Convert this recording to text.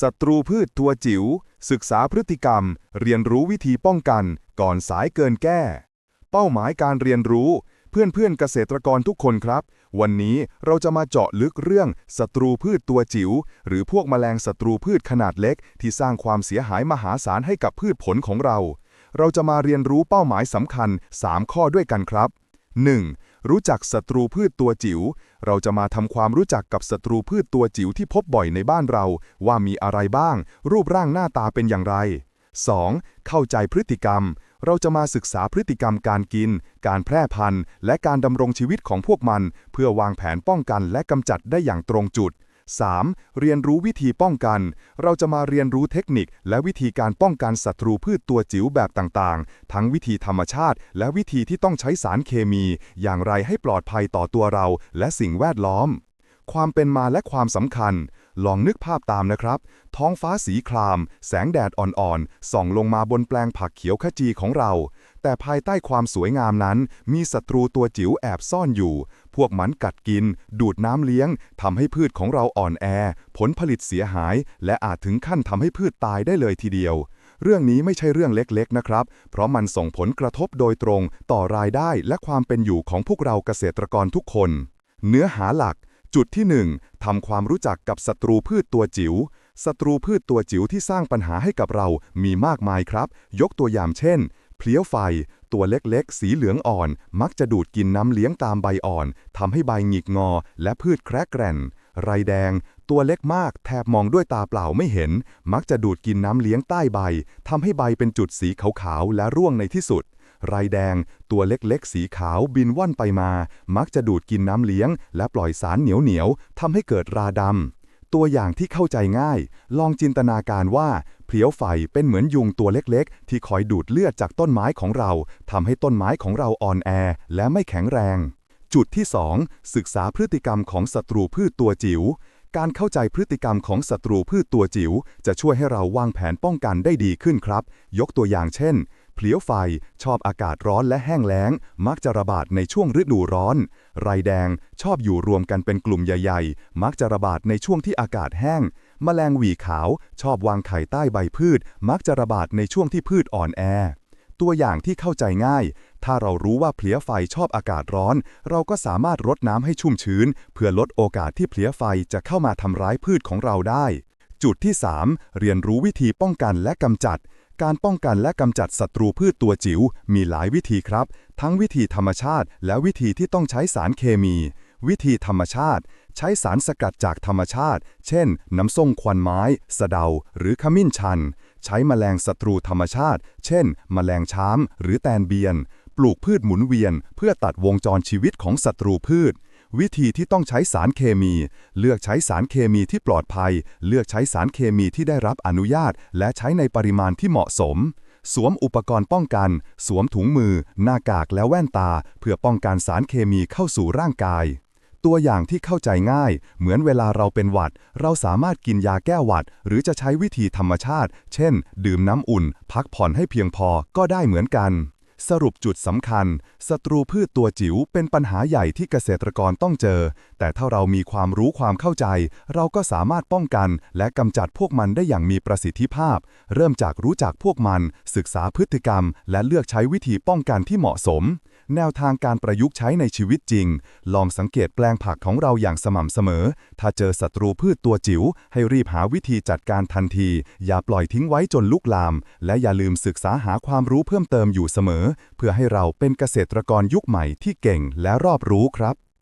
ศัตรูพืชตัวจิ๋ว ศึกษาพฤติกรรม เรียนรู้วิธีป้องกัน ก่อนสายเกินแก้ เป้าหมายการเรียนรู้ เพื่อนๆเกษตรกรทุกคนครับ วันนี้เราจะมาเจาะลึกเรื่องศัตรูพืชตัวจิ๋ว หรือพวกแมลงศัตรูพืชขนาดเล็ก ที่สร้างความเสียหายมหาศาลให้กับพืชผลของเรา เราจะมาเรียนรู้เป้าหมายสำคัญ 3 ข้อด้วยกันครับ 1. รู้จักศัตรูพืชตัวจิ๋ว เราจะมาทำความรู้จักกับศัตรูพืชตัวจิ๋วที่พบบ่อยในบ้านเรา ว่ามีอะไรบ้าง รูปร่างหน้าตาเป็นอย่างไร 2. เข้าใจพฤติกรรม เราจะมาศึกษาพฤติกรรมการกิน การแพร่พันธุ์ และการดำรงชีวิตของพวกมัน เพื่อวางแผนป้องกันและกำจัดได้อย่างตรงจุด 3. เรียนรู้วิธีป้องกัน เราจะมาเรียนรู้เทคนิค และวิธีการป้องกันศัตรูพืชตัวจิ๋วแบบต่างๆ ทั้งวิธีธรรมชาติ และวิธีที่ต้องใช้สารเคมี อย่างไรให้ปลอดภัยต่อตัวเราและสิ่งแวดล้อม ความเป็นมาและความสำคัญ ลองนึกภาพตามนะครับ ท้องฟ้าสีคราม แสงแดดอ่อนๆ ส่องลงมาบนแปลงผักเขียวขจีของเรา แต่ภายใต้ความสวยงามนั้น มีศัตรูตัวจิ๋วแอบซ่อนอยู่ พวกมันกัดกิน ดูดน้ำเลี้ยงทำให้พืชของเราอ่อนแอ ผลผลิตเสียหาย และอาจถึงขั้นทำให้พืชตายได้เลยทีเดียวเรื่องนี้ไม่ใช่เรื่องเล็กๆ นะครับ เพราะมันส่งผลกระทบโดยตรงต่อรายได้และความเป็นอยู่ของพวกเราเกษตรกรทุกคน เนื้อหาหลัก จุดที่ 1ทำความรู้จักกับศัตรูพืชตัวจิ๋ว ศัตรูพืชตัวจิ๋วที่สร้างปัญหาให้กับเรามีมากมายครับ ยกตัวอย่างเช่น เพลี้ยวไฟ ตัวเล็กๆ สีเหลืองอ่อน มักจะดูดกินน้ำเลี้ยงตามใบอ่อน ทำให้ใบหงิกงอ และพืชแคระแกรนไรแดง ตัวเล็กมาก แทบมองด้วยตาเปล่าไม่เห็น มักจะดูดกินน้ำเลี้ยงใต้ใบ ทำให้ใบเป็นจุดสีขาวๆ และร่วงในที่สุด ไรแดง ตัวเล็กๆ สีขาวบินว่อนไปมา มักจะดูดกินน้ำเลี้ยง และปล่อยสารเหนียวๆทำให้เกิดราดำ ตัวอย่างที่เข้าใจง่าย ลองจินตนาการว่าเพลียวไฟเป็นเหมือนยุงตัวเล็กๆ ที่คอยดูดเลือดจากต้นไม้ของเราทำให้ต้นไม้ของเราอ่อนแอ และไม่แข็งแรง จุดที่ 2 ศึกษาพฤติกรรมของศัตรูพืชตัวจิ๋วการเข้าใจพฤติกรรมของศัตรูพืชตัวจิ๋วจะช่วยให้เราวางแผนป้องกันได้ดีขึ้นครับ ยกตัวอย่างเช่น เพลี้ยวไฟชอบอากาศร้อนและแห้งแล้ง มักจะระบาดในช่วงฤดูร้อน ไรแดงชอบอยู่รวมกันเป็นกลุ่มใหญ่ ๆ มักจะระบาดในช่วงที่อากาศแห้ง แมลงหวีขาวชอบวางไข่ใต้ใบพืช มักจะระบาดในช่วงที่พืชอ่อนแอ ตัวอย่างที่เข้าใจง่าย ถ้าเรารู้ว่าเพลี้ยไฟชอบอากาศร้อน เราก็สามารถรดน้ำให้ชุ่มชื้น เพื่อลดโอกาสที่เพลี้ยไฟจะเข้ามาทำร้ายพืชของเราได้จุดที่ 3 เรียนรู้วิธีป้องกันและกำจัด การป้องกันและกำจัดศัตรูพืชตัวจิ๋วมีหลายวิธีครับ ทั้งวิธีธรรมชาติ และวิธีที่ต้องใช้สารเคมี วิธีธรรมชาติ ใช้สารสกัดจากธรรมชาติ เช่น น้ำส้มควันไม้ สะเดา หรือขมิ้นชัน ใช้แมลงศัตรูธรรมชาติ เช่น แมลงช้ามหรือแตนเบียน ปลูกพืชหมุนเวียน เพื่อตัดวงจรชีวิตของศัตรูพืช วิธีที่ต้องใช้สารเคมี เลือกใช้สารเคมีที่ปลอดภัย เลือกใช้สารเคมีที่ได้รับอนุญาต และใช้ในปริมาณที่เหมาะสม สวมอุปกรณ์ป้องกัน สวมถุงมือ หน้ากากและแว่นตา เพื่อป้องกันสารเคมีเข้าสู่ร่างกาย ตัวอย่างที่เข้าใจง่าย เหมือนเวลาเราเป็นหวัด เราสามารถกินยาแก้หวัด หรือจะใช้วิธีธรรมชาติ เช่น ดื่มน้ำอุ่น พักผ่อนให้เพียงพอก็ได้เหมือนกัน สรุปจุดสำคัญศัตรูพืชตัวจิ๋วเป็นปัญหาใหญ่ที่เกษตรกรต้องเจอ แต่ถ้าเรามีความรู้ความเข้าใจ เราก็สามารถป้องกัน และกำจัดพวกมันได้อย่างมีประสิทธิภาพ เริ่มจากรู้จักพวกมัน ศึกษาพฤติกรรม และเลือกใช้วิธีป้องกันที่เหมาะสม แนวทางการประยุกต์ใช้ในชีวิตจริง ลองสังเกตแปลงผักของเราอย่างสม่ำเสมอ ถ้าเจอศัตรูพืชตัวจิ๋ว ให้รีบหาวิธีจัดการทันที อย่าปล่อยทิ้งไว้จนลุกลาม และอย่าลืมศึกษาหาความรู้เพิ่มเติมอยู่เสมอ เพื่อให้เราเป็นเกษตรกรยุคใหม่ที่เก่งและรอบรู้ครับ